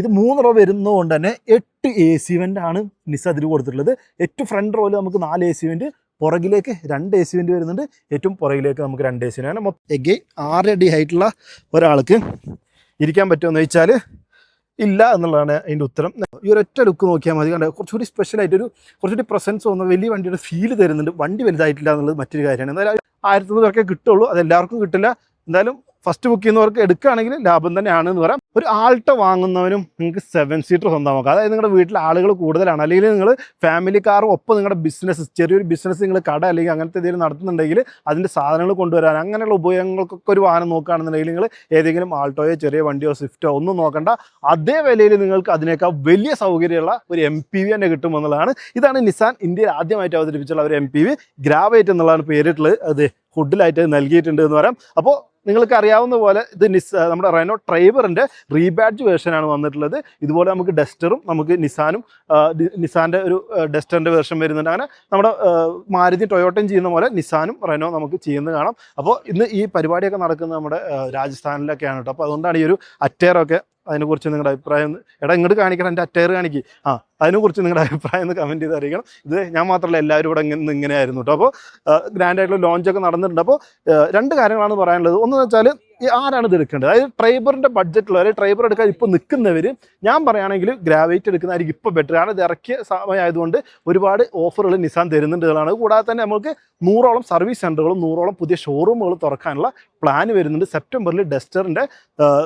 ഇത് മൂന്ന് റോ വരുന്നതുകൊണ്ട് തന്നെ എട്ട് എ സി വെന്റ് ആണ് നിസ അതിൽ കൊടുത്തിട്ടുള്ളത്. ഏറ്റവും ഫ്രണ്ട് റോയിൽ നമുക്ക് നാല് എ സി വെന്റ് പുറകിലേക്ക് രണ്ട് എ സി വെന്റ് വരുന്നുണ്ട്. ഏറ്റവും പുറകിലേക്ക് നമുക്ക് രണ്ട് എ സി അങ്ങനെ മൊത്തം എഗെയിൻ ആറ് അടി ഹൈറ്റുള്ള ഒരാൾക്ക് ഇരിക്കാൻ പറ്റുമെന്ന് ചോദിച്ചാൽ ഇല്ല എന്നുള്ളതാണ് അതിന്റെ ഉത്തരം. ഈ ഒരൊറ്റ ലുക്ക് നോക്കിയാൽ മതി. കണ്ടോ കുറച്ചുകൂടി സ്പെഷ്യലായിട്ട് ഒരു കുറച്ചുകൂടി പ്രസൻസ് തോന്നുന്ന വലിയ വണ്ടിയുടെ ഫീൽ തരുന്നുണ്ട്. വണ്ടി വലുതായിട്ടില്ല എന്നുള്ളത് മറ്റൊരു കാര്യമാണ്. എന്തായാലും ആയിരത്തി പേർക്കേ കിട്ടുള്ളൂ. അത് എല്ലാവർക്കും കിട്ടില്ല. എന്തായാലും ഫസ്റ്റ് ബുക്ക് ചെയ്യുന്നവർക്ക് എടുക്കുകയാണെങ്കിൽ ലാഭം തന്നെയാണ് എന്ന് പറയാം. ഒരു ആൾട്ട വാങ്ങുന്നവനും നിങ്ങൾക്ക് സെവൻ സീറ്റർ സ്വന്തമാക്കാം. അതായത് നിങ്ങളുടെ വീട്ടിലെ ആളുകൾ കൂടുതലാണ്. അല്ലെങ്കിൽ നിങ്ങൾ ഫാമിലി കാറും ഒപ്പം നിങ്ങളുടെ ബിസിനസ് ചെറിയൊരു ബിസിനസ് നിങ്ങൾ കട അല്ലെങ്കിൽ അങ്ങനത്തെ എന്തെങ്കിലും നടത്തുന്നുണ്ടെങ്കിൽ അതിന്റെ സാധനങ്ങൾ കൊണ്ടുവരാൻ അങ്ങനെയുള്ള ഉപയോഗങ്ങൾക്കൊക്കെ ഒരു വാഹനം നോക്കുകയാണെന്നുണ്ടെങ്കിൽ നിങ്ങൾ ഏതെങ്കിലും ആൾട്ടോയോ ചെറിയ വണ്ടിയോ സ്വിഫ്റ്റോ ഒന്നും നോക്കണ്ട. അതേ വിലയിൽ നിങ്ങൾക്ക് അതിനേക്കാൾ വലിയ സൗകര്യമുള്ള ഒരു എം പി വി തന്നെ കിട്ടുമെന്നുള്ളതാണ്. ഇതാണ് നിസാൻ ഇന്ത്യയിൽ ആദ്യമായിട്ട് അവതരിപ്പിച്ചുള്ള ഒരു എം പി വി ഗ്രാവൈറ്റ് എന്നുള്ളതാണ് പേരിട്ടുള്ളത്. അത് ഹുഡിലായിട്ട് നൽകിയിട്ടുണ്ട് എന്ന് പറയാം. അപ്പോൾ നിങ്ങൾക്ക് അറിയാവുന്ന പോലെ ഇത് നിസ് നമ്മുടെ റെനോ ട്രൈബറിന്റെ റീബാഡ്ജ് വേർഷനാണ് വന്നിട്ടുള്ളത്. ഇതുപോലെ നമുക്ക് ഡസ്റ്ററും നമുക്ക് നിസാനും നിസാന്റെ ഒരു ഡസ്റ്ററിന്റെ വേർഷൻ വരുന്നുണ്ട്. അങ്ങനെ നമ്മുടെ മാരുതി ടൊയോട്ടയും ചെയ്യുന്ന പോലെ നിസാനും റെനോ നമുക്ക് ചെയ്യുന്നത് കാണാം. അപ്പോൾ ഇന്ന് ഈ പരിപാടിയൊക്കെ നടക്കുന്നത് നമ്മുടെ രാജസ്ഥാനിലൊക്കെയാണ് കേട്ടോ. അപ്പോൾ അതുകൊണ്ടാണ് ഈ ഒരു അറ്റയറൊക്കെ അതിനെക്കുറിച്ച് നിങ്ങളുടെ അഭിപ്രായം എടാ ഇങ്ങോട്ട് കാണിക്കണം എന്റെ അറ്റയർ കാണിക്ക്. ആ അതിനെക്കുറിച്ച് നിങ്ങളുടെ അഭിപ്രായം ഒന്ന് കമന്റ് ചെയ്ത് അറിയിക്കണം. ഇത് ഞാൻ മാത്രമല്ല എല്ലാവരും ഇവിടെ ഇങ്ങനെ ഇങ്ങനെയായിരുന്നു കേട്ടോ. അപ്പോൾ ഗ്രാൻഡായിട്ടുള്ള ലോഞ്ചൊക്കെ നടന്നിട്ടുണ്ട്. അപ്പോൾ രണ്ട് കാര്യങ്ങളാണ് പറയാനുള്ളത്. ഒന്ന് വെച്ചാൽ ആരാണ് ഇത് എടുക്കേണ്ടത്? അതായത് ട്രൈബറിന്റെ അതായത് ട്രൈബർ എടുക്കാൻ ഇപ്പോൾ നിൽക്കുന്നവർ ഞാൻ പറയുകയാണെങ്കിൽ ഗ്രാവൈറ്റ് എടുക്കുന്നതായിരിക്കും ഇപ്പോൾ ബെറ്റർ കാരണം ഇത് ഇറക്കിയ സമയമായതുകൊണ്ട് ഒരുപാട് ഓഫറുകൾ നിസാൻ തരുന്നുണ്ട് എന്നുള്ളതാണ് കൂടാതെ തന്നെ നമുക്ക് നൂറോളം സർവീസ് സെന്ററുകളും നൂറോളം പുതിയ ഷോറൂമുകളും തുറക്കാനുള്ള പ്ലാൻ വരുന്നുണ്ട്. സെപ്റ്റംബറിൽ ഡസ്റ്ററിന്റെ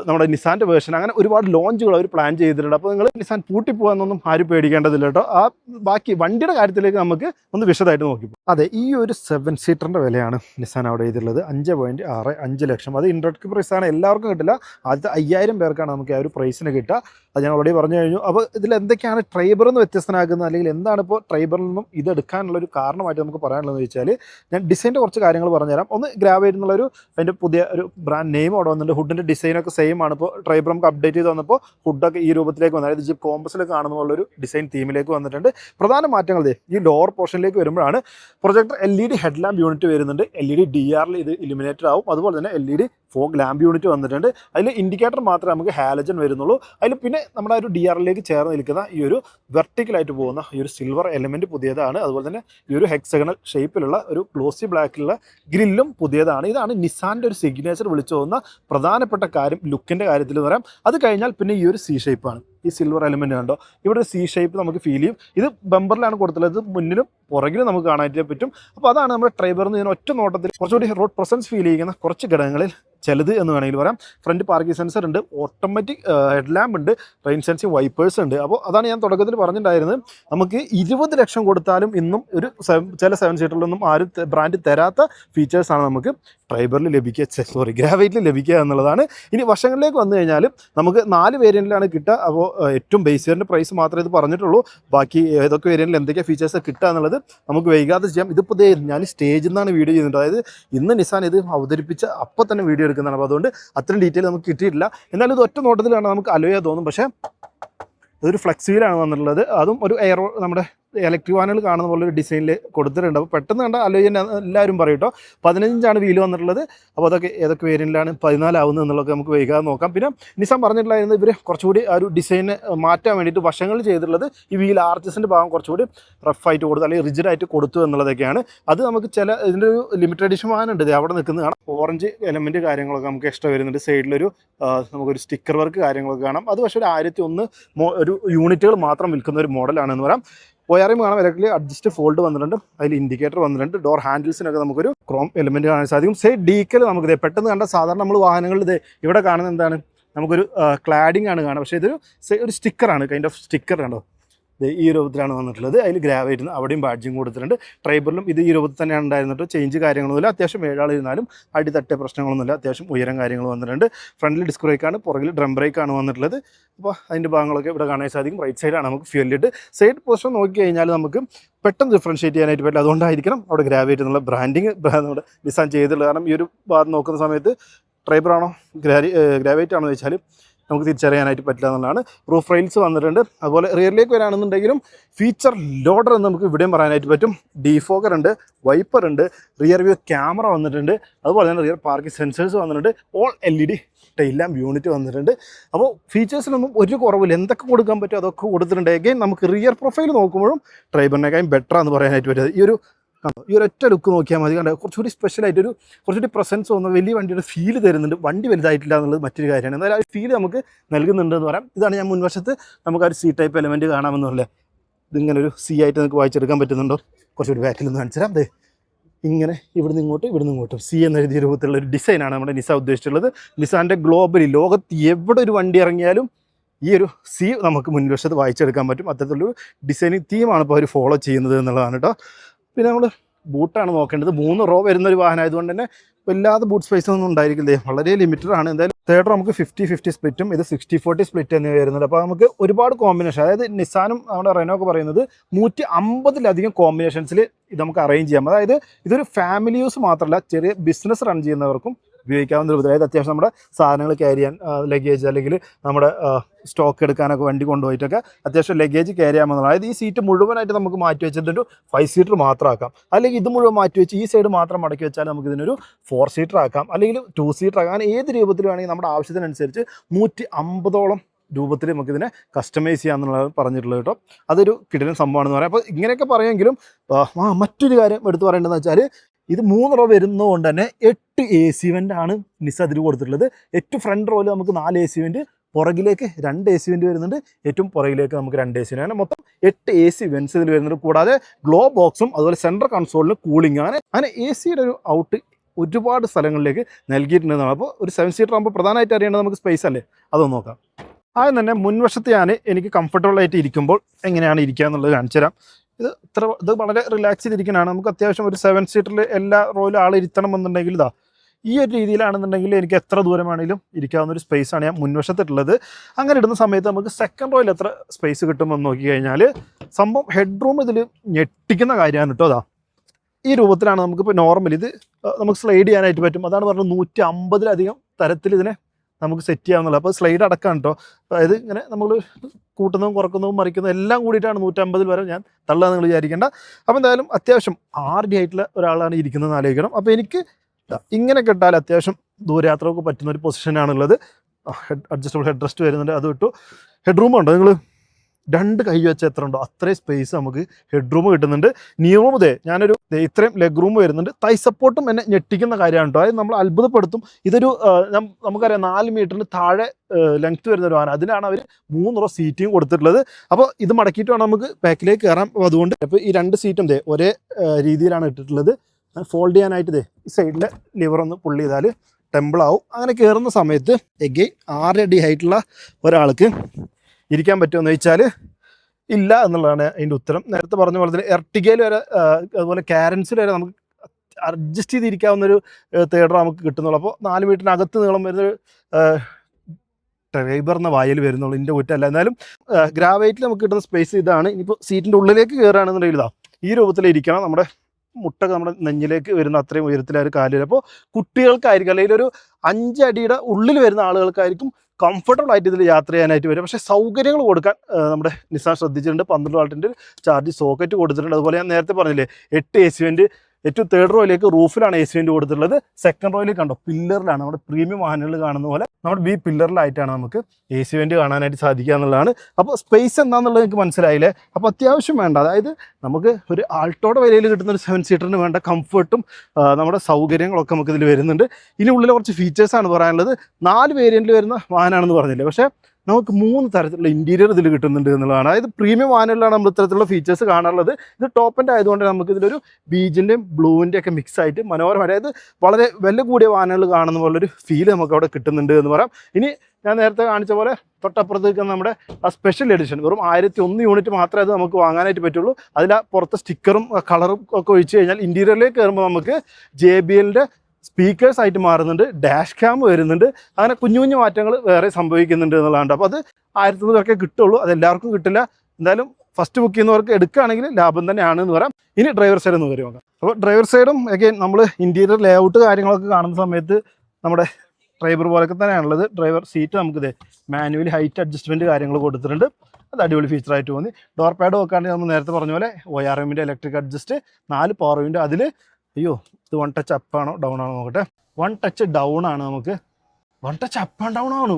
നമ്മുടെ നിസാന്റെ വേർഷൻ അങ്ങനെ ഒരുപാട് ലോഞ്ചുകൾ അവർ പ്ലാൻ ചെയ്തിട്ടുണ്ട്. അപ്പോൾ നിങ്ങൾ നിസാൻ പൂട്ടിപ്പോകാനൊന്നും ആരും പേടിക്കേണ്ടതില്ല കേട്ടോ. ആ ബാക്കി വണ്ടിയുടെ കാര്യത്തിലേക്ക് നമുക്ക് ഒന്ന് വിശദമായിട്ട് നോക്കി അതെ ഈ ഒരു സെവൻ സീറ്ററിന്റെ വിലയാണ് നിസാൻ അവിടെ ചെയ്തിട്ടുള്ളത് അഞ്ച് പോയിന്റ് ആറ് അഞ്ച് ലക്ഷം. അത് ഇൻട്രഡക്ടറി പ്രൈസാണ് എല്ലാവർക്കും കിട്ടില്ല. ആദ്യത്തെ അയ്യായിരം പേർക്കാണ് നമുക്ക് ആ ഒരു പ്രൈസിന് കിട്ടുക. അത് ഞാൻ ഓൾറെഡി പറഞ്ഞു കഴിഞ്ഞു. അപ്പോൾ ഇതിൽ എന്തൊക്കെയാണ് ട്രൈബറിൽ നിന്ന് വ്യത്യസ്തനാക്കുന്നത് അല്ലെങ്കിൽ എന്താണ് ഇപ്പോൾ ട്രൈബറിൽ നിന്നും ഇതെടുക്കാനുള്ള ഒരു കാരണമായിട്ട് നമുക്ക് പറയാനുള്ളതെന്ന് വെച്ചാൽ ഞാൻ ഡിസൈന്റെ കുറച്ച് കാര്യങ്ങൾ പറഞ്ഞുതരാം. ഒന്ന് ഗ്രാവേറ്റ് എന്നുള്ളൊരു അതിന്റെ പുതിയ ഒരു ബ്രാൻഡ് നെയിം അവിടെ വന്നിട്ടുണ്ട്. ഹുഡിന്റെ ഡിസൈനൊക്കെ സെയിം ആണ്. ഇപ്പോൾ ട്രൈബർ നമുക്ക് അപ്ഡേറ്റ് ചെയ്ത് വന്നപ്പോൾ ഹുഡൊക്കെ ഈ രൂപത്തിലേക്ക് വന്നു. അതായത് ജിപ്പ് കോമ്പസിൽ കാണുന്ന പോലുള്ളൊരു ഡിസൈൻ തീമിലേക്ക് വന്നിട്ടുണ്ട്. പ്രധാന മാറ്റങ്ങൾ ഈ ഡോർ പോർഷനിലേക്ക് വരുമ്പോഴാണ് projector L E D head lamp unit വരുന്നുണ്ട് എൽ ഇ ഡി ഡി ആറിൽ ഇത് ഇലിമിനേറ്റഡ് ആവും. അതുപോലെ തന്നെ L E D fog lamp unit വന്നിട്ടുണ്ട്. അതിൽ ഇൻഡിക്കേറ്റർ മാത്രമേ നമുക്ക് ഹാലജൻ വരുന്നുള്ളൂ. അതിൽ പിന്നെ നമ്മുടെ ഒരു ഡി ആറിലേക്ക് ചേർന്ന് നിൽക്കുന്ന ഈ ഒരു വെർട്ടിക്കലായിട്ട് പോകുന്ന ഈ ഒരു സിൽവർ എലമെന്റ് പുതിയതാണ്. അതുപോലെ തന്നെ ഈ ഒരു ഹെക്സഗണൽ ഷേപ്പിലുള്ള ഒരു ഗ്ലോസി ബ്ലാക്കിലുള്ള ഗ്രില്ലും പുതിയതാണ്. ഇതാണ് നിസാന്റെ ഒരു സിഗ്നേച്ചർ വിളിച്ചു പോകുന്ന പ്രധാനപ്പെട്ട കാര്യം ലുക്കിന്റെ കാര്യത്തിൽ പറയാം. അത് കഴിഞ്ഞാൽ പിന്നെ ഈ ഒരു സി ഷേപ്പാണ് ഈ സിൽവർ എലമെന്റ് കണ്ടോ? ഇവിടെ സി ഷേപ്പ് നമുക്ക് ഫീൽ ചെയ്യും. ഇത് ബമ്പറിലാണ് കൊടുത്തുള്ളത് മുന്നിലും പുറകിലും നമുക്ക് കാണാനായിട്ട് പറ്റും. അപ്പോൾ അതാണ് നമ്മുടെ ട്രൈബറിൽ നിന്ന് ഒറ്റ നോട്ടത്തിൽ കുറച്ചുകൂടി റോഡ് പ്രസൻസ് ഫീൽ ചെയ്യുന്ന കുറച്ച് ഘടകങ്ങളിൽ ചിലത് എന്ന് വേണമെങ്കിൽ പറയാം. ഫ്രണ്ട് പാർക്കിംഗ് സെൻസർ ഉണ്ട് ഓട്ടോമാറ്റിക് ഹെഡ് ലാമ്പ് ഉണ്ട് റെയിൻ സെൻസിങ് വൈപ്പേഴ്സ് ഉണ്ട്. അപ്പോൾ അതാണ് ഞാൻ തുടക്കത്തിൽ പറഞ്ഞിട്ടുണ്ടായിരുന്നത്. നമുക്ക് ഇരുപത് ലക്ഷം കൊടുത്താലും ഇന്നും ഒരു ചില സെവൻ സീറ്ററിലൊന്നും ആരും ബ്രാൻഡ് തരാത്ത ഫീച്ചേഴ്സാണ് നമുക്ക് ട്രൈബറിൽ ലഭിക്കുക സോറി ഗ്രാവൈറ്റിൽ ലഭിക്കുക എന്നുള്ളതാണ്. ഇനി വർഷങ്ങളിലേക്ക് വന്നു കഴിഞ്ഞാൽ നമുക്ക് നാല് വേരിയന്റിലാണ് കിട്ടുക. അപ്പോൾ ഏറ്റവും ബേസ് പ്രൈസ് മാത്രമേ ഇത് പറഞ്ഞിട്ടുള്ളൂ. ബാക്കി ഏതൊക്കെ വേരിയന്റിൽ എന്തൊക്കെ ഫീച്ചേഴ്സ് കിട്ടുക എന്നുള്ളത് നമുക്ക് വൈകാതെ ചെയ്യാം. ഇതിപ്പോൾ ഞാൻ സ്റ്റേജിൽ നിന്നാണ് വീഡിയോ ചെയ്യുന്നത് അതായത് ഇന്ന് നിസാൻ ഇത് അവതരിപ്പിച്ച അപ്പോൾ തന്നെ വീഡിയോ എടുക്കുന്നതാണ്. അപ്പോൾ അതുകൊണ്ട് അത്രയും ഡീറ്റെയിൽ നമുക്ക് കിട്ടിയിട്ടില്ല. എന്നാലും ഇത് ഒറ്റ നോട്ടത്തിലാണ് നമുക്ക് അലോയ തോന്നും. പക്ഷേ ഇതൊരു ഫ്ലെക്സ് വീലാണ് വന്നിട്ടുള്ളത്. അതും ഒരു എയറോ നമ്മുടെ ഇലക്ട്രിക് വാനുകൾ കാണുന്ന പോലെ ഒരു ഡിസൈനിൽ കൊടുത്തിട്ടുണ്ട്. അപ്പോൾ പെട്ടെന്ന് കണ്ട ആലോചന എല്ലാവരും പറയും കേട്ടോ പതിനഞ്ചാണ് വീൽ വന്നിട്ടുള്ളത്. അപ്പോൾ അതൊക്കെ ഏതൊക്കെ വേരിയന്റിലാണ് പതിനാലാവുന്നത് എന്നുള്ളതൊക്കെ നമുക്ക് വൈകാതെ നോക്കാം. പിന്നെ നിസാൻ പറഞ്ഞിട്ടുണ്ടായിരുന്നു ഇവർ കുറച്ചുകൂടി ആ ഒരു ഡിസൈന് മാറ്റാൻ വേണ്ടിയിട്ട് വശങ്ങൾ ചെയ്തിട്ടുള്ളത് ഈ വീൽ ആർച്ചസിന്റെ ഭാഗം കുറച്ചുകൂടി റഫായിട്ട് കൊടുത്തു അല്ലെങ്കിൽ റിജിഡായിട്ട് കൊടുത്തു എന്നുള്ളതൊക്കെയാണ്. അത് നമുക്ക് ചില ഇതിന്റെ ഒരു ലിമിറ്റഡ് എഡിഷൻ വാഹനമുണ്ട്. ഇത് അവിടെ നിൽക്കുന്നത് കാണാം. ഓറഞ്ച് എലമെന്റ് കാര്യങ്ങളൊക്കെ നമുക്ക് എക്സ്ട്രാ വരുന്നുണ്ട്. സൈഡിലൊരു നമുക്കൊരു സ്റ്റിക്കർ വർക്ക് കാര്യങ്ങളൊക്കെ കാണാം. അത് പക്ഷേ ഒരു ആയിരത്തി ഒന്ന് ഒരു യൂണിറ്റുകൾ മാത്രം വിൽക്കുന്ന ഒരു മോഡലാണെന്ന് പറയാം. ഒയറിംഗ് കാണാം ഇലക്ട്രിക് അഡ്ജസ്റ്റ് ഫോൾഡ് വന്നിട്ടുണ്ട്. അതിൽ ഇൻഡിക്കേറ്റർ വന്നിട്ടുണ്ട്. ഡോർ ഹാൻഡിൽസിനൊക്കെ നമുക്കൊരു ക്രോം എലമെന്റ് കാണാൻ സാധിക്കും. സേ ഡീക്കൽ നമുക്ക് പെട്ടെന്ന് കണ്ട സാധാരണ നമ്മൾ വാഹനങ്ങളിൽ ഇവിടെ കാണുന്നത് എന്താണ്? നമുക്കൊരു ക്ലാഡിംഗ് ആണ് കാണുക. പക്ഷേ ഇതൊരു ഒരു സ്റ്റിക്കറാണ് കൈൻഡ് ഓഫ് സ്റ്റിക്കർ കണ്ടോ? ഈ രൂപത്തിലാണ് വന്നിട്ടുള്ളത്. അതിൽ ഗ്രാവൈറ്റിന് അവിടെയും ബാഡ്ജിങ് കൊടുത്തിട്ടുണ്ട്. ട്രൈബറിലും ഇത് ഈ രൂപത്തിൽ തന്നെയാണ് ഉണ്ടായിരുന്നിട്ട് ചേഞ്ച് കാര്യങ്ങളൊന്നുമില്ല. അത്യാവശ്യം ഏഴാളിരുന്നാലും അടി തട്ടിയ പ്രശ്നങ്ങളൊന്നുമില്ല. അത്യാവശ്യം ഉയരം കാര്യങ്ങൾ വന്നിട്ടുണ്ട്. ഫ്രണ്ടിൽ ഡിസ്ക് ബ്രേക്കാണ് പുറകിൽ ഡ്രം ബ്രേക്കാണ് വന്നിട്ടുള്ളത്. അപ്പോൾ അതിന്റെ ഭാഗങ്ങളൊക്കെ ഇവിടെ കാണാൻ സാധിക്കും. റൈറ്റ് സൈഡാണ് നമുക്ക് ഫ്യൂലിട്ട് സൈഡ് പൊസിഷൻ നോക്കി കഴിഞ്ഞാൽ നമുക്ക് പെട്ടെന്ന് ഡിഫറൻഷ്യേറ്റ് ചെയ്യാനായിട്ട് പറ്റില്ല. അതുകൊണ്ടായിരിക്കണം അവിടെ ഗ്രാവേറ്റ് എന്നുള്ള ബ്രാൻഡിങ് നമ്മുടെ ഡിസൈൻ ചെയ്തിട്ടുള്ളത്. കാരണം ഈ ഒരു ഭാഗം നോക്കുന്ന സമയത്ത് ട്രൈബറാണോ ഗ്രാരി ഗ്രാവൈറ്റ് ആണോ വെച്ചാൽ നമുക്ക് തിരിച്ചറിയാനായിട്ട് പറ്റില്ല എന്നുള്ളതാണ്. പ്രൂഫ് റെയിൽസ് വന്നിട്ടുണ്ട്. അതുപോലെ റിയറിലേക്ക് വരാണെന്നുണ്ടെങ്കിലും ഫീച്ചർ ലോഡർ എന്ന് നമുക്ക് ഇവിടെയും പറയാനായിട്ട് പറ്റും. ഡീഫോഗർ ഉണ്ട് വൈപ്പർ ഉണ്ട് റിയർ വ്യൂ ക്യാമറ വന്നിട്ടുണ്ട്. അതുപോലെ തന്നെ റിയർ പാർക്കിംഗ് സെൻസേഴ്സ് വന്നിട്ടുണ്ട്. ഓൾ എൽ ഇ ഡി എല്ലാം യൂണിറ്റ് വന്നിട്ടുണ്ട്. അപ്പോൾ ഫീച്ചേഴ്സിനൊന്നും ഒരു കുറവില്ല. എന്തൊക്കെ കൊടുക്കാൻ പറ്റുമോ അതൊക്കെ കൊടുത്തിട്ടുണ്ട്. നമുക്ക് റിയർ പ്രൊഫൈൽ നോക്കുമ്പോഴും ട്രൈബറിനേക്കാളും ബെറ്റർ എന്ന് പറയാനായിട്ട് പറ്റുന്നത് ഈ ഒരു കണ്ടോ? ഈ ഒരൊറ്റ ലുക്ക് നോക്കിയാൽ മതി. കണ്ടോ? കുറച്ചുകൂടി സ്പെഷ്യലായിട്ട് ഒരു കുറച്ചുകൂടി പ്രസൻസ് തോന്നുന്ന വലിയ വണ്ടിയുടെ ഫീൽ തരുന്നുണ്ട്. വണ്ടി വലുതായിട്ടില്ല എന്നുള്ളത് മറ്റൊരു കാര്യമാണ്. എന്നാലും ആ ഫീൽ നമുക്ക് നൽകുന്നുണ്ട് എന്ന് പറയാം. ഇതാണ് ഞാൻ മുൻവശത്ത് നമുക്ക് ആ ഒരു സി ടൈപ്പ് എലമെന്റ് കാണാമെന്ന് പറയില്ലേ ഇതിങ്ങനെ ഒരു സി ആയിട്ട് നിങ്ങൾക്ക് വായിച്ചെടുക്കാൻ പറ്റുന്നുണ്ടോ? കുറച്ചുകൂടി ബാക്കിൽ നിന്ന് കാണിച്ചു തരാം. ദേ ഇങ്ങനെ ഇവിടുന്ന് ഇങ്ങോട്ട് ഇവിടുന്ന് ഇങ്ങോട്ടും. സി എന്ന എഴുതിയ രൂപത്തിലുള്ള ഒരു ഡിസൈനാണ് നമ്മുടെ നിസ ഉദ്ദേശിച്ചിട്ടുള്ളത്. നിസാന്റെ ഗ്ലോബലി ലോകത്ത് എവിടെ ഒരു വണ്ടി ഇറങ്ങിയാലും ഈ ഒരു സി നമുക്ക് മുൻവശത്ത് വായിച്ചെടുക്കാൻ പറ്റും. അത്തരത്തിലൊരു ഡിസൈനിങ് തീമാണ് ഇപ്പോൾ അവർ ഫോളോ ചെയ്യുന്നത് എന്നുള്ളതാണ് കേട്ടോ. പിന്നെ നമ്മൾ ബൂട്ടാണ് നോക്കേണ്ടത്. മൂന്ന് റോ വരുന്ന ഒരു വാഹനം ആയതുകൊണ്ട് തന്നെ വല്ലാതെ ബൂട്ട് സ്പേസ് ഒന്നും ഉണ്ടായിരിക്കില്ല. വളരെ ലിമിറ്റഡ് ആണ്. എന്തായാലും തേർഡ് നമുക്ക് ഫിഫ്റ്റി ഫിഫ്റ്റി സ്പ്ലിറ്റും ഇത് സിക്സ്റ്റി ഫോർട്ടി സ്പ്ലിറ്റ് എന്നിവ വരുന്നുണ്ട്. അപ്പോൾ നമുക്ക് ഒരുപാട് കോമ്പിനേഷൻ അതായത് നിസാനും നമ്മുടെ റെനോക്ക് പറയുന്നത് നൂറ്റി അമ്പതിലധികം കോമ്പിനേഷൻസിൽ ഇത് നമുക്ക് അറേഞ്ച് ചെയ്യാം. അതായത് ഇതൊരു ഫാമിലി യൂസ് മാത്രമല്ല ചെറിയ ബിസിനസ് റൺ ചെയ്യുന്നവർക്കും ഉപയോഗിക്കാവുന്ന രൂപത്തിൽ. അതായത് അത്യാവശ്യം നമ്മുടെ സാധനങ്ങൾ ക്യാരി ചെയ്യാൻ ലഗേജ് അല്ലെങ്കിൽ നമ്മുടെ സ്റ്റോക്ക് എടുക്കാനൊക്കെ വണ്ടി കൊണ്ടുപോയിട്ടൊക്കെ അത്യാവശ്യം ലഗേജ് ക്യാരി ചെയ്യാമെന്നുള്ളത് അതായത് ഈ സീറ്റ് മുഴുവനായിട്ട് നമുക്ക് മാറ്റി വെച്ചിട്ട് ഒരു ഫൈവ് സീറ്റർ മാത്രമാക്കാം അല്ലെങ്കിൽ ഇത് മുഴുവൻ മാറ്റി വെച്ച് ഈ സൈഡ് മാത്രം മടക്കി വെച്ചാൽ നമുക്ക് ഇതിനൊരു ഫോർ സീറ്റർ ആക്കാം. അല്ലെങ്കിൽ ടു സീറ്റർ ആക്കാം. അങ്ങനെ ഏത് രൂപത്തിൽ വേണമെങ്കിൽ നമ്മുടെ ആവശ്യത്തിനനുസരിച്ച് നൂറ്റി അമ്പതോളം രൂപത്തിൽ നമുക്കിതിനെ കസ്റ്റമൈസ് ചെയ്യാമെന്നുള്ളത് പറഞ്ഞിട്ടുള്ളത് കേട്ടോ. അതൊരു കിടിലൻ സംഭവമാണെന്ന് പറയാം. അപ്പോൾ ഇങ്ങനെയൊക്കെ പറയുമെങ്കിലും മറ്റൊരു കാര്യം എടുത്തു പറയേണ്ടതെന്ന് വെച്ചാൽ ഇത് മൂന്ന് റോ വരുന്നതുകൊണ്ട് തന്നെ എട്ട് എ സി വെന്റ് ആണ് നിസ അതിൽ കൊടുത്തിട്ടുള്ളത്. ഏറ്റവും ഫ്രണ്ട് റോയിൽ നമുക്ക് നാല് എ സി വെന്റ് പുറകിലേക്ക് രണ്ട് എ സി വെന്റ് വരുന്നുണ്ട്. ഏറ്റവും പുറകിലേക്ക് നമുക്ക് രണ്ട് എ സി അങ്ങനെ മൊത്തം എട്ട് എ സി വെൻസ് ഇതിൽ വരുന്നുണ്ട്. കൂടാതെ ഗ്ലോ ബോക്സും അതുപോലെ സെൻട്രൽ കൺസോളിന് കൂളിംഗ് അങ്ങനെ അങ്ങനെ എ സിയുടെ ഒരു ഔട്ട് ഒരുപാട് സ്ഥലങ്ങളിലേക്ക് നൽകിയിട്ടുണ്ടെന്നാണ്. അപ്പോൾ ഒരു സെവൻ സീറ്റർ ആകുമ്പോൾ പ്രധാനമായിട്ട് അറിയേണ്ടത് നമുക്ക് സ്പേസ് അല്ലേ? അതൊന്ന് നോക്കാം. ആദ്യം തന്നെ മുൻവശത്ത് ഞാൻ എനിക്ക് കംഫർട്ടബിൾ ആയിട്ട് ഇരിക്കുമ്പോൾ എങ്ങനെയാണ് ഇരിക്കുക എന്നുള്ളത് കാണിച്ചു തരാം ഇത് ഇത്ര ഇത് വളരെ റിലാക്സ് ചെയ്തിരിക്കുന്നതാണ് നമുക്ക് അത്യാവശ്യം ഒരു സെവൻ സീറ്ററിൽ എല്ലാ റോയിലും ആൾ ഇരുത്തണം എന്നുണ്ടെങ്കിൽ ഇതാ ഈ ഒരു രീതിയിലാണെന്നുണ്ടെങ്കിൽ എനിക്ക് എത്ര ദൂരം ഇരിക്കാവുന്ന ഒരു സ്പേസ് ആണ് ഞാൻ മുൻവശത്തിട്ടുള്ളത്. അങ്ങനെ ഇടുന്ന സമയത്ത് നമുക്ക് സെക്കൻഡ് റോയിൽ എത്ര സ്പേസ് കിട്ടുമെന്ന് നോക്കി കഴിഞ്ഞാൽ സംഭവം ഹെഡ് റൂം ഇതിൽ ഞെട്ടിക്കുന്ന കാര്യമാണ് കേട്ടോ അതാ ഈ രൂപത്തിലാണ് നമുക്കിപ്പോൾ നോർമൽ ഇത് നമുക്ക് സ്ലൈഡ് ചെയ്യാനായിട്ട് പറ്റും. അതാണ് പറഞ്ഞത് നൂറ്റി അമ്പതിലധികം തരത്തിൽ ഇതിനെ നമുക്ക് സെറ്റ് ചെയ്യാവുന്നുള്ളൂ. അപ്പോൾ സ്ലൈഡ് അടക്കം കേട്ടോ അതായത് ഇങ്ങനെ നമ്മൾ കൂട്ടുന്നതും കുറക്കുന്നതും മറിക്കുന്നതും എല്ലാം കൂടിയിട്ടാണ് നൂറ്റമ്പതിൽ വരെ ഞാൻ തള്ളാന്ന് നിങ്ങൾ വിചാരിക്കേണ്ട. അപ്പോൾ എന്തായാലും അത്യാവശ്യം ആർഡി ആയിട്ടുള്ള ഒരാളാണ് ഇരിക്കുന്നത് ആലോചിക്കണം. അപ്പോൾ എനിക്ക് ഇങ്ങനെ കിട്ടാൽ അത്യാവശ്യം ദൂരയാത്രകൾക്ക് പറ്റുന്ന ഒരു പൊസിഷനാണുള്ളത് ഹെഡ് അഡ്ജസ്റ്റബിൾ ഹെഡ് റെസ്റ്റ് വരുന്നുണ്ട്. അത് ഇട്ടു ഹെഡ് റൂമുണ്ടോ നിങ്ങൾ രണ്ട് കൈ വെച്ച എത്ര ഉണ്ടോ അത്രയും സ്പേസ് നമുക്ക് ഹെഡ് റൂം കിട്ടുന്നുണ്ട്. നിയമം ഇതേ ഞാനൊരു ഇത്രയും ലെഗ് റൂം വരുന്നുണ്ട്. തൈ സപ്പോർട്ടും എന്നെ ഞെട്ടിക്കുന്ന കാര്യമാണ് കേട്ടോ അതായത് നമ്മൾ അത്ഭുതപ്പെടുത്തും. ഇതൊരു നമുക്കറിയാം നാല് മീറ്ററിന് താഴെ ലെങ്ത് വരുന്ന ഒരു വാഹനം. അതിനാണ് അവർ മൂന്ന് റോ സീറ്റിയും കൊടുത്തിട്ടുള്ളത്. അപ്പോൾ ഇത് മടക്കിയിട്ട് വേണം നമുക്ക് ബാക്കിലേക്ക് കയറാം. അതുകൊണ്ട് അപ്പോൾ ഈ രണ്ട് സീറ്റും ദേ ഒരേ രീതിയിലാണ് ഇട്ടിട്ടുള്ളത്. ഫോൾഡ് ചെയ്യാനായിട്ട് ദേ ഈ സൈഡിലെ ലിവർ ഒന്ന് പുള്ളി ചെയ്താൽ ടെമ്പിൾ ആവും. അങ്ങനെ കയറുന്ന സമയത്ത് എഗെയിൻ ആറ് അടി ഹൈറ്റുള്ള ഒരാൾക്ക് ഇരിക്കാൻ പറ്റുമെന്ന് ചോദിച്ചാൽ ഇല്ല എന്നുള്ളതാണ് അതിന്റെ ഉത്തരം. നേരത്തെ പറഞ്ഞ പോലെ തന്നെ എർട്ടിഗയിൽ വരെ അതുപോലെ കാരൻസിൽ വരെ നമുക്ക് അഡ്ജസ്റ്റ് ചെയ്തിരിക്കാവുന്ന ഒരു തേർഡർ നമുക്ക് കിട്ടുന്നുള്ളൂ. അപ്പോൾ നാല് മീറ്ററിനകത്ത് നീളം വരുന്ന ട്രൈബറിന് വായിൽ വരുന്നുള്ളൂ ഇതിന്റെ കുറ്റമല്ല എന്നാലും ഗ്രാവൈറ്റിൽ നമുക്ക് കിട്ടുന്ന സ്പേസ് ഇതാണ്. ഇനിയിപ്പോൾ സീറ്റിന്റെ ഉള്ളിലേക്ക് കയറുകയാണെന്നുണ്ടെങ്കിൽ ഇതാ ഈ രൂപത്തിൽ ഇരിക്കണം. നമ്മുടെ മുട്ട നമ്മുടെ നെഞ്ഞിലേക്ക് വരുന്ന അത്രയും ഉയരത്തിലായ കാലിൽ. അപ്പോൾ കുട്ടികൾക്കായിരിക്കും അല്ലെങ്കിൽ ഒരു അഞ്ചടിയുടെ ഉള്ളിൽ വരുന്ന ആളുകൾക്കായിരിക്കും കംഫർട്ടബിൾ ആയിട്ട് ഇതിൽ യാത്ര ചെയ്യാനായിട്ട് വരും പക്ഷേ സൗകര്യങ്ങൾ കൊടുക്കാൻ നമ്മുടെ നിസാൻ ശ്രദ്ധിച്ചിട്ടുണ്ട്. പന്ത്രണ്ട് വാട്ടിന്റെ ചാർജ് സോക്കറ്റ് കൊടുത്തിട്ടുണ്ട്. അതുപോലെ ഞാൻ നേരത്തെ പറഞ്ഞില്ലേ എട്ട് എ സി ഏറ്റവും തേർഡ് റോയിലേക്ക് റൂഫിലാണ് എ സി വെന്റ് കൊടുത്തിട്ടുള്ളത്. സെക്കൻഡ് റോയിൽ കണ്ടോ പില്ലറിലാണ്. നമ്മുടെ പ്രീമിയം വാഹനങ്ങൾ കാണുന്ന പോലെ നമ്മുടെ ബി പില്ലറിലായിട്ടാണ് നമുക്ക് എ സി വെന്റ് കാണാനായിട്ട് സാധിക്കുക എന്നുള്ളതാണ്. അപ്പോൾ സ്പേസ് എന്താണെന്നുള്ളത് നിങ്ങൾക്ക് മനസ്സിലായില്ലേ? അപ്പോൾ അത്യാവശ്യം വേണ്ട. അതായത് നമുക്ക് ഒരു ആൾട്ടോടെ വിലയിൽ കിട്ടുന്ന ഒരു സെവൻ സീറ്ററിന് വേണ്ട കംഫർട്ടും നമ്മുടെ സൗകര്യങ്ങളൊക്കെ നമുക്ക് ഇതിൽ വരുന്നുണ്ട്. ഇനി ഉള്ളിൽ കുറച്ച് ഫീച്ചേഴ്സാണ് പറയാനുള്ളത്. നാല് വേരിയന്റിൽ വരുന്ന വാഹനമാണെന്ന് പറഞ്ഞില്ലേ? പക്ഷേ നമുക്ക് മൂന്ന് തരത്തിലുള്ള ഇന്റീരിയർ ഇതിൽ കിട്ടുന്നുണ്ട് എന്നുള്ളതാണ്. അതായത് പ്രീമിയം വാഹനങ്ങളിലാണ് നമ്മൾ ഇത്തരത്തിലുള്ള ഫീച്ചേഴ്സ് കാണാറുള്ളത്. ഇത് ടോപ്പ് എന്റെ ആയതുകൊണ്ട് നമുക്ക് ഇതിലൊരു ബീജിന്റെയും ബ്ലൂവിന്റെ ഒക്കെ മിക്സ് ആയിട്ട് മനോഹരം. അതായത് വളരെ വില കൂടിയ വാനലുകൾ കാണുന്ന പോലൊരു ഫീൽ നമുക്ക് അവിടെ കിട്ടുന്നുണ്ട് എന്ന് പറയാം. ഇനി ഞാൻ നേരത്തെ കാണിച്ച പോലെ തൊട്ടപ്പുറത്ത് നിൽക്കുന്ന നമ്മുടെ ആ സ്പെഷ്യൽ എഡിഷൻ വെറും ആയിരത്തി ഒന്ന് യൂണിറ്റ് മാത്രമേ അത് നമുക്ക് വാങ്ങാനായിട്ട് പറ്റുള്ളൂ. അതിൽ ആ പുറത്തെ സ്റ്റിക്കറും കളറും ഒക്കെ ഒഴിച്ച് കഴിഞ്ഞാൽ ഇന്റീരിയറിലേക്ക് കയറുമ്പോൾ നമുക്ക് ജെ ബി എല്ലിന്റെ സ്പീക്കേഴ്സ് ആയിട്ട് മാറുന്നുണ്ട് ഡാഷ് ക്യാം വരുന്നുണ്ട് അങ്ങനെ കുഞ്ഞു കുഞ്ഞു മാറ്റങ്ങൾ വേറെ സംഭവിക്കുന്നുണ്ട് എന്നുള്ളതാണ് അപ്പോൾ അത് ആയിരത്തി പേർക്കേ കിട്ടുള്ളൂ അത് എല്ലാവർക്കും കിട്ടില്ല എന്തായാലും ഫസ്റ്റ് ബുക്ക് ചെയ്യുന്നവർക്ക് എടുക്കുകയാണെങ്കിൽ ലാഭം തന്നെയാണ് എന്ന് പറയാം ഇനി ഡ്രൈവർ സൈഡ് ഒന്ന് നോക്കാം അപ്പോൾ ഡ്രൈവർ സൈഡും ഒക്കെ നമ്മൾ ഇന്റീരിയർ ലേഔട്ട് കാര്യങ്ങളൊക്കെ കാണുന്ന സമയത്ത് നമ്മുടെ ഡ്രൈവർ പോലൊക്കെ തന്നെയാണുള്ളത് ഡ്രൈവർ സീറ്റ് നമുക്കിത് മാനുവലി ഹൈറ്റ് അഡ്ജസ്റ്റ്മെന്റ് കാര്യങ്ങൾ കൊടുത്തിട്ടുണ്ട് അത് അടിപൊളി ഫീച്ചറായിട്ട് തോന്നി ഡോർ പാഡ് നോക്കുകയാണെങ്കിൽ നമ്മൾ നേരത്തെ പറഞ്ഞ പോലെ ഒ ആർ എമ്മിന്റെ ഇലക്ട്രിക് അഡ്ജസ്റ്റ് നാല് പവർ വിൻഡോ അതിൽ അയ്യോ ഇത് വൺ ടച്ച് അപ്പ് ആണോ ഡൗൺ ആണോ നോക്കട്ടെ. വൺ ടച്ച് ഡൗൺ ആണ് നമുക്ക്. One touch up and down ആണ്.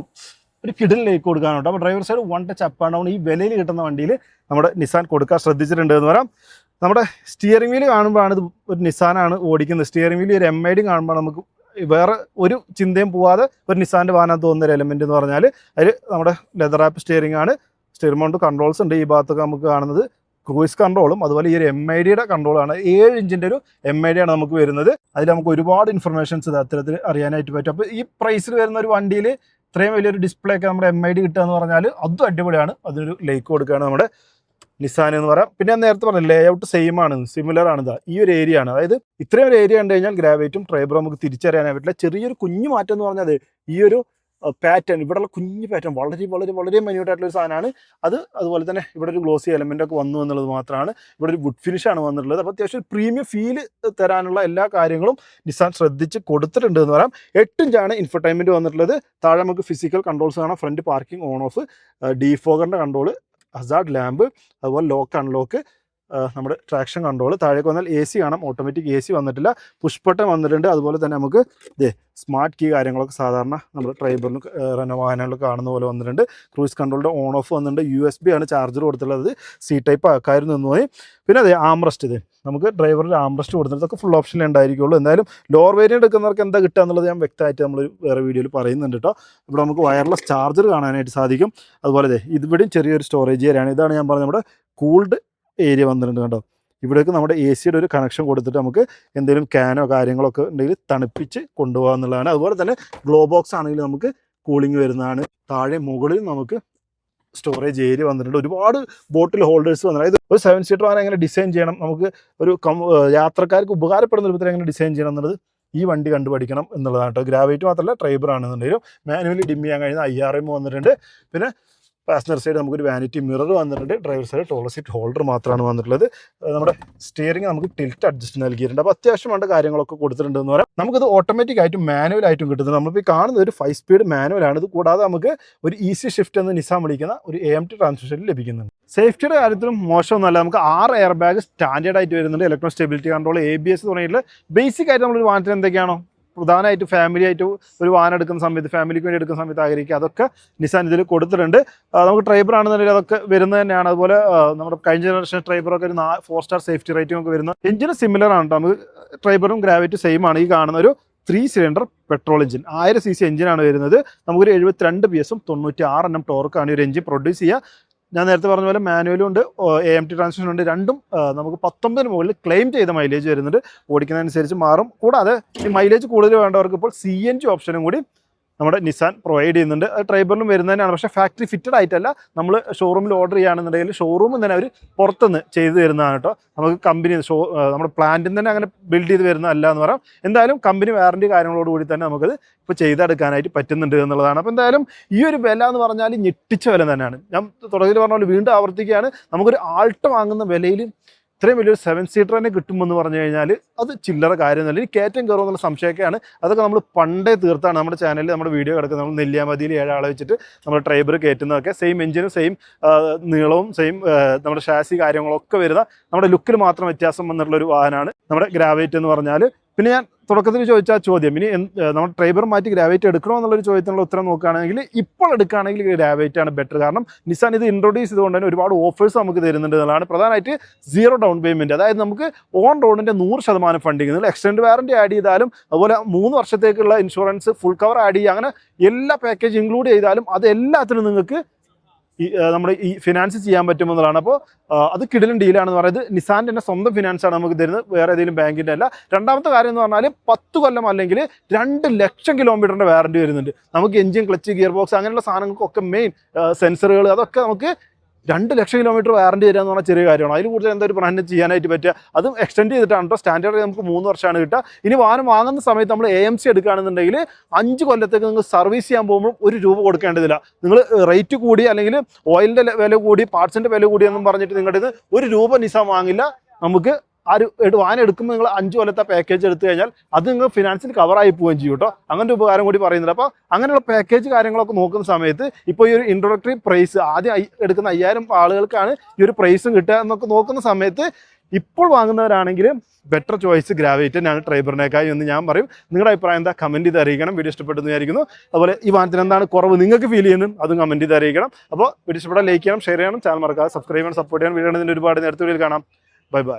ഒരു കിടലിലേക്ക് കൊടുക്കാനോ അപ്പോൾ driver side one touch up and down ഈ വിലയിൽ കിട്ടുന്ന വണ്ടിയിൽ നമ്മുടെ നിസാൻ കൊടുക്കാൻ ശ്രദ്ധിച്ചിട്ടുണ്ട് എന്ന് പറയാം. നമ്മുടെ സ്റ്റിയറിംഗ് വീൽ കാണുമ്പോഴാണ് ഇത് ഒരു നിസാനാണ് ഓടിക്കുന്നത്. സ്റ്റിയറിംഗ് വീൽ ഒരു എം ഐ ഡി കാണുമ്പോൾ നമുക്ക് വേറെ ഒരു ചിന്തയും പോവാതെ ഒരു നിസാന്റെ വാഹനം തോന്നുന്ന ഒരു എലമെന്റ് എന്ന് പറഞ്ഞാൽ അതിൽ നമ്മുടെ ലെതർ ആപ്പ് സ്റ്റിയറിംഗ് ആണ്. സ്റ്റിയർ മൗണ്ട് കൺട്രോൾസ് ഉണ്ട് ഈ ഭാഗത്തൊക്കെ നമുക്ക് കാണുന്നത്. ക്രൂയിസ് കൺട്രോളും അതുപോലെ ഈ ഒരു എം ഐ ഡിയുടെ കൺട്രോളാണ് ഏഴ് ഇഞ്ചിന്റെ ഒരു എം ഐ ഡി ആണ് നമുക്ക് വരുന്നത്. അതിൽ നമുക്ക് ഒരുപാട് ഇൻഫർമേഷൻസ് അത്തരത്തിൽ അറിയാനായിട്ട് പറ്റും. അപ്പോൾ ഈ പ്രൈസിൽ വരുന്ന ഒരു വണ്ടിയിൽ ഇത്രയും വലിയൊരു ഡിസ്പ്ലേ ഒക്കെ നമ്മുടെ എം ഐ ഡി കിട്ടുക എന്ന് പറഞ്ഞാൽ അതും അടിപൊളിയാണ്. അതിനൊരു ലൈക്ക് കൊടുക്കുകയാണ് നമ്മുടെ നിസാൻ എന്ന് പറയാം. പിന്നെ നേരത്തെ പറഞ്ഞ ലേ ഔട്ട് സെയിം ആണ് സിമിലർ ആണ് ഇതാ. ഈ ഒരു ഏരിയ ആണ്. അതായത് ഇത്രയും ഒരു ഏരിയ ഉണ്ട് കഴിഞ്ഞാൽ ഗ്രാവേറ്റും ട്രൈബറും നമുക്ക് തിരിച്ചറിയാനായി പറ്റില്ല. ചെറിയൊരു കുഞ്ഞു മാറ്റം എന്ന് പറഞ്ഞാൽ ഈ ഒരു പാറ്റേൺ ഇവിടെയുള്ള കുഞ്ഞു പാറ്റേൺ വളരെ വളരെ വളരെ മൈന്യൂട്ടായിട്ടുള്ള ഒരു സാധനമാണ്. അത് അതുപോലെ തന്നെ ഇവിടെ ഒരു ഗ്ലോസി എലമെന്റ് ഒക്കെ വന്നു എന്നുള്ളത് മാത്രമാണ്. ഇവിടെ ഒരു വുഡ് ഫിനിഷാണ് വന്നിട്ടുള്ളത്. അപ്പോൾ അത്യാവശ്യം പ്രീമിയം ഫീൽ തരാനുള്ള എല്ലാ കാര്യങ്ങളും നിസാൻ ശ്രദ്ധിച്ച് കൊടുത്തിട്ടുണ്ട് എന്ന് പറയാം. എട്ടിഞ്ചാണ് ഇൻഫർടൈൻമെന്റ് വന്നിട്ടുള്ളത്. താഴെ നമുക്ക് ഫിസിക്കൽ കൺട്രോൾസ് കാണാം. ഫ്രണ്ട് പാർക്കിംഗ് ഓൺ ഓഫ് ഡീഫോഗറിന്റെ കൺട്രോൾ ഹസാർഡ് ലാമ്പ് അതുപോലെ ലോക്ക് അൺലോക്ക് നമ്മുടെ ട്രാക്ഷൻ കൺട്രോൾ താഴേക്ക് വന്നാൽ എ സി കാണാം. ഓട്ടോമാറ്റിക് എ സി വന്നിട്ടില്ല. പുഷ്പട്ടം വന്നിട്ടുണ്ട്. അതുപോലെ തന്നെ നമുക്ക് ഇതേ സ്മാർട്ട് കീ കാര്യങ്ങളൊക്കെ സാധാരണ നമ്മൾ ഡ്രൈവറിന് റെനോ വാഹനങ്ങളിൽ കാണുന്ന പോലെ വന്നിട്ടുണ്ട്. ക്രൂസ് കൺട്രോളിന്റെ ഓൺ ഓഫ് വന്നിട്ടുണ്ട്. യു എസ് ബി ആണ് ചാർജർ കൊടുത്തുള്ളത് സി ടൈപ്പ് ആക്കാരും നിന്ന് പോയി പിന്നെ അതെ ആംറസ്റ്റ് ഇത്. നമുക്ക് ഡ്രൈവറിൽ ആംറസ്റ്റ് കൊടുത്തിട്ടൊക്കെ ഫുൾ ഓപ്ഷനിൽ ഉണ്ടായിരിക്കുള്ളൂ. എന്തായാലും ലോവർ വേരിയന്റ് എടുക്കുന്നവർക്ക് എന്താ കിട്ടുക എന്നുള്ളത് ഞാൻ വ്യക്തമായിട്ട് നമ്മൾ വേറെ വീഡിയോയിൽ പറയുന്നുണ്ട് കേട്ടോ ഇവിടെ നമുക്ക് വയർലെസ് ചാർജർ കാണാനായിട്ട് സാധിക്കും. അതുപോലെ ദേ ഇവിടെയും ചെറിയൊരു സ്റ്റോറേജ് ഏരിയയാണ് ഇതാണ് ഞാൻ പറഞ്ഞത് നമ്മുടെ കൂൾഡ് ഏരിയ വന്നിട്ടുണ്ട് കേട്ടോ ഇവിടേക്ക് നമ്മുടെ എ സിയുടെ ഒരു കണക്ഷൻ കൊടുത്തിട്ട് നമുക്ക് എന്തെങ്കിലും ക്യാനോ കാര്യങ്ങളൊക്കെ ഉണ്ടെങ്കിൽ തണുപ്പിച്ച് കൊണ്ടുപോകാം എന്നുള്ളതാണ്. അതുപോലെ തന്നെ ഗ്ലോ ബോക്സ് ആണെങ്കിൽ നമുക്ക് കൂളിംഗ് വരുന്നതാണ്. താഴെ മുകളിൽ നമുക്ക് സ്റ്റോറേജ് ഏരിയ വന്നിട്ടുണ്ട്. ഒരുപാട് ബോട്ടിൽ ഹോൾഡേഴ്സ് വന്നിട്ടുണ്ട്. അതായത് ഒരു സെവൻ സീറ്റർ വാഹനം എങ്ങനെ ഡിസൈൻ ചെയ്യണം? നമുക്ക് ഒരു യാത്രക്കാർക്ക് ഉപകാരപ്പെടുന്ന രൂപത്തിൽ എങ്ങനെ ഡിസൈൻ ചെയ്യണം എന്നുള്ളത് ഈ വണ്ടി കണ്ടുപഠിക്കണം എന്നുള്ളതാണ് കേട്ടോ. ഗ്രാവിറ്റി മാത്രമല്ല ട്രൈബർ ആണെന്നുണ്ടെങ്കിലും മാനുവലി ഡിം ചെയ്യാൻ കഴിയുന്ന ഐ ആർ എം വന്നിട്ടുണ്ട്. പിന്നെ പാസഞ്ചർ സൈഡ് നമുക്കൊരു വാനിറ്റി മിറർ വന്നിട്ടുണ്ട്. ഡ്രൈവർ സൈഡ് ടോളർ സീറ്റ് ഹോൾഡർ മാത്രമാണ് വന്നിട്ടുള്ളത്. നമ്മുടെ സ്റ്റിയറിംഗ് നമുക്ക് ടിൽറ്റ് അഡ്ജസ്റ്റ് നൽകിയിട്ടുണ്ട്. അപ്പോൾ അത്യാവശ്യം വേണ്ട കാര്യങ്ങളൊക്കെ കൊടുത്തിട്ടുണ്ട് എന്ന് പറയാം. നമുക്കത് ഓട്ടോമാറ്റിക് ആയിട്ടും മാനുവൽ ആയിട്ടും കിട്ടുന്നത് നമ്മളിപ്പോൾ കാണുന്നത് ഒരു ഫൈവ് സ്പീഡ് മാനുവൽ ആണ്. ഇത് കൂടാതെ നമുക്ക് ഒരു ഈസി ഷിഫ്റ്റ് എന്ന് നിസാം വിളിക്കുന്ന ഒരു എ എം ടി ട്രാൻസ്മിഷനിൽ ലഭിക്കുന്നുണ്ട്. സേഫ്റ്റിയുടെ കാര്യത്തിലും മോശമൊന്നുമല്ല. നമുക്ക് ആറ് എയർ ബാഗ് സ്റ്റാൻഡേർഡ് ആയിട്ട് വരുന്നുണ്ട്. Electron stability control A B S തുടങ്ങിയിട്ടുള്ള ബേസിക് ആയിട്ട് നമ്മൾ വാഹനത്തിന് എന്തൊക്കെയാണോ? പ്രധാനമായിട്ട് ഫാമിലി ആയിട്ട് ഒരു വാഹനം എടുക്കുന്ന സമയത്ത് ഫാമിലിക്ക് വേണ്ടി എടുക്കുന്ന സമയത്ത് ആഗ്രഹിക്കുക. അതൊക്കെ നിസാൻ ഇതിൽ കൊടുത്തിട്ടുണ്ട്. നമുക്ക് ട്രൈബർ ആണെന്നുണ്ടെങ്കിൽ അതൊക്കെ വരുന്നത് തന്നെയാണ്. അതുപോലെ നമ്മുടെ കഴിഞ്ഞ ജനറേഷൻ ട്രൈബറൊക്കെ ഒരു ഫോർ സ്റ്റാർ സേഫ്റ്റി റേറ്റിംഗ് ഒക്കെ വരുന്നത് എഞ്ചിന് സിമിലർ ആണ്. നമുക്ക് ട്രൈബറും ഗ്രാവിറ്റി സെയിം ആണ്. ഈ കാണുന്ന ഒരു ത്രീ സിലിണ്ടർ പെട്രോൾ എഞ്ചിൻ ആയിരം സി സി എഞ്ചിനാണ് വരുന്നത്. നമുക്കൊരു എഴുപത്തിരണ്ട് പി എസും തൊണ്ണൂറ്റി ആറ് എണ്ണം ടോർക്കാണ് ഒരു എഞ്ചിൻ പ്രൊഡ്യൂസ് ചെയ്യുക. ഞാൻ നേരത്തെ പറഞ്ഞ പോലെ മാനുവലും ഉണ്ട് എ എം ടി ട്രാൻസ്മിഷൻ ഉണ്ട്. രണ്ടും നമുക്ക് പത്തൊമ്പതിന് മുകളിൽ ക്ലെയിം ചെയ്ത മൈലേജ് വരുന്നുണ്ട്. ഓടിക്കുന്നതനുസരിച്ച് മാറും. കൂടാതെ ഈ മൈലേജ് കൂടുതൽ വേണ്ടവർക്ക് ഇപ്പോൾ സി എൻ ജി ഓപ്ഷനും കൂടി നമ്മുടെ നിസാൻ പ്രൊവൈഡ് ചെയ്യുന്നുണ്ട്. അത് ട്രൈബറിലും വരുന്നതന്നെയാണ്. പക്ഷേ ഫാക്ടറി ഫിറ്റഡ് ആയിട്ടല്ല. നമ്മൾ ഷോറൂമിൽ ഓർഡർ ചെയ്യുകയാണെന്നുണ്ടെങ്കിൽ ഷോറൂമിൽ തന്നെ അവർ പുറത്തുനിന്ന് ചെയ്തു തരുന്നതാണ് കേട്ടോ. നമുക്ക് കമ്പനി ഷോ നമ്മുടെ പ്ലാന്റിൽ തന്നെ അങ്ങനെ ബിൽഡ് ചെയ്ത് വരുന്നതല്ല എന്ന് പറയാം. എന്തായാലും കമ്പനി വാറണ്ടി കാര്യങ്ങളോട് കൂടി തന്നെ നമുക്കത് ഇപ്പോൾ ചെയ്തെടുക്കാനായിട്ട് പറ്റുന്നുണ്ട് എന്നുള്ളതാണ്. അപ്പോൾ എന്തായാലും ഈ ഒരു വില എന്ന് പറഞ്ഞാൽ ഞെട്ടിച്ച വില തന്നെയാണ്. ഞാൻ തുടക്കത്തിൽ പറഞ്ഞ പോലെ വീണ്ടും ആവർത്തിക്കുകയാണ്. നമുക്കൊരു ആൾട്ട് വാങ്ങുന്ന വിലയിൽ ഇത്രയും വലിയൊരു സെവൻ സീറ്റർ തന്നെ കിട്ടുമെന്ന് പറഞ്ഞു കഴിഞ്ഞാൽ അത് ചില്ലറ കാര്യമൊന്നുമില്ല എനിക്ക് കയറ്റം കയറും എന്നുള്ള സംശയമൊക്കെയാണ്. അതൊക്കെ നമ്മൾ പണ്ടേ തീർത്താണ് നമ്മുടെ ചാനലിൽ നമ്മുടെ വീഡിയോ കിടക്കുന്നത്. നമ്മൾ നെല്ലിയാമതിയിൽ ഏഴാളെ വെച്ചിട്ട് നമ്മൾ ട്രൈബർ കയറ്റുന്നതൊക്കെ. സെയിം എഞ്ചിനും സെയിം നീളവും സെയിം നമ്മുടെ ഷാസി കാര്യങ്ങളൊക്കെ വരുന്ന നമ്മുടെ ലുക്കിൽ മാത്രം വ്യത്യാസം വന്നിട്ടുള്ള ഒരു വാഹനമാണ്. നമ്മുടെ ഗ്രാവേറ്റ് എന്ന് പറഞ്ഞാൽ പിന്നെ ഞാൻ തുടക്കത്തിൽ ചോദിച്ച ചോദ്യം. ഇനി നമ്മൾ ട്രൈബർ മാറ്റി ഗ്രാവേറ്റ് എടുക്കണോ എന്നുള്ളൊരു ചോദ്യത്തിനുള്ള ഉത്തരം നോക്കുകയാണെങ്കിൽ ഇപ്പോൾ എടുക്കുകയാണെങ്കിൽ ഗ്രാവേറ്റ് ആണ് ബെറ്റർ കാരണം നിസാൻ ഇത് ഇൻട്രൊഡ്യൂസ് ചെയ്തുകൊണ്ട് തന്നെ ഒരുപാട് ഓഫേഴ്സ് നമുക്ക് തരുന്നുണ്ട് എന്നുള്ളതാണ്. പ്രധാനമായിട്ട് സീറോ ഡൗൺ പേയ്മെന്റ് അതായത് നമുക്ക് ഓൺ റോഡിന്റെ നൂറ് ശതമാനം ഫണ്ടിങ് നിങ്ങൾ എക്സ്റ്റൻഡ് വാറന്റി ആഡ് ചെയ്താലും അതുപോലെ മൂന്ന് വർഷത്തേക്കുള്ള ഇൻഷുറൻസ് ഫുൾ കവർ ആഡ് ചെയ്യുക അങ്ങനെ എല്ലാ പാക്കേജ് ഇൻക്ലൂഡ് ചെയ്താലും അത് എല്ലാത്തിനും നിങ്ങൾക്ക് ഈ നമ്മുടെ ഈ ഫിനാൻസ് ചെയ്യാൻ പറ്റുമെന്നുള്ളതാണ്. അപ്പോൾ അത് കിടിലൻ ഡീലാണെന്ന് പറയുന്നത് നിസാന്റെ തന്നെ സ്വന്തം ഫിനാൻസ് ആണ് നമുക്ക് തരുന്നത്. വേറെ ഏതെങ്കിലും ബാങ്കിന്റെ അല്ല. രണ്ടാമത്തെ കാര്യം എന്ന് പറഞ്ഞാൽ പത്ത് കൊല്ലം അല്ലെങ്കിൽ രണ്ട് ലക്ഷം കിലോമീറ്ററിന്റെ വാറണ്ടി വരുന്നുണ്ട്. നമുക്ക് എഞ്ചിൻ ക്ലച്ച് ഗിയർ ബോക്സ് അങ്ങനെയുള്ള സാധനങ്ങൾക്കൊക്കെ മെയിൻ സെൻസറുകൾ അതൊക്കെ നമുക്ക് രണ്ട് ലക്ഷം കിലോമീറ്റർ വാറണ്ടി തരാമെന്ന് എന്ന് പറഞ്ഞാൽ ചെറിയ കാര്യമാണ്. അതിൽ കൂടുതൽ എന്താ ഒരു ചെയ്യാനായിട്ട് പറ്റുക? അതും എക്സ്റ്റെൻഡ് ചെയ്തിട്ടാണ് കേട്ടോ സ്റ്റാൻഡേർഡ് നമുക്ക് മൂന്ന് വർഷമാണ് കിട്ടുക. ഇനി വാഹനം വാങ്ങുന്ന സമയത്ത് നമ്മൾ എ എം സി എടുക്കുകയാണെന്നുണ്ടെങ്കിൽ അഞ്ച് കൊല്ലത്തേക്ക് നിങ്ങൾ സർവീസ് ചെയ്യാൻ പോകുമ്പോൾ ഒരു രൂപ കൊടുക്കേണ്ടതില്ല. നിങ്ങൾ റേറ്റ് കൂടി അല്ലെങ്കിൽ ഓയിലിന്റെ വില കൂടി പാർട്സിന്റെ വില കൂടി എന്നും പറഞ്ഞിട്ട് നിങ്ങളുടെ ഒരു രൂപ നിസാം വാങ്ങില്ല. നമുക്ക് ആ ഒരു വാൻ എടുക്കുമ്പോൾ നിങ്ങൾ അഞ്ച് കൊല്ലത്തെ പാക്കേജ് എടുത്തു കഴിഞ്ഞാൽ അത് നിങ്ങൾ ഫിനാൻസിൽ കവറായി പോവുകയും ചെയ്യും കേട്ടോ. അങ്ങനത്തെ ഉപകാരം കൂടി പറയുന്നുണ്ട്. അപ്പോൾ അങ്ങനെയുള്ള പാക്കേജ് കാര്യങ്ങളൊക്കെ നോക്കുന്ന സമയത്ത് ഇപ്പോൾ ഈ ഒരു ഇൻട്രൊഡക്ടറി പ്രൈസ് ആദ്യം എടുക്കുന്ന അയ്യായിരം ആളുകൾക്കാണ് ഈ ഒരു പ്രൈസും കിട്ടുക എന്നൊക്കെ നോക്കുന്ന സമയത്ത് ഇപ്പോൾ വാങ്ങുന്നവരാണെങ്കിൽ ബെറ്റർ ചോയ്സ് ഗ്രാവേറ്റ് തന്നെയാണ് ട്രൈബറിനേക്കായി എന്ന് ഞാൻ പറയും. നിങ്ങളുടെ അഭിപ്രായം എന്താ? കമന്റ് ചെയ്ത് അറിയിക്കണം. വീഡിയോ ഇഷ്ടപ്പെട്ടെന്ന് വിചാരിക്കുന്നു. അതുപോലെ ഈ വാഹനത്തിന് എന്താണ് കുറവ്? നിങ്ങൾക്ക് ഫീൽ ചെയ്യുന്നത്? അതും കമന്റ് ചെയ്ത് അറിയിക്കണം. അപ്പോൾ വീഡിയോ ഇഷ്ടപ്പെട്ടാൽ ലൈക്ക് ചെയ്യണം ഷെയർ ചെയ്യണം ചാനൽ മറക്കാതെ സബ്സ്ക്രൈബ് ചെയ്യണം സപ്പോർട്ട് ചെയ്യണം. വീഡിയോ ഒരുപാട് നേരത്തെ വീഡിയോയിൽ കാണാം. Bye bye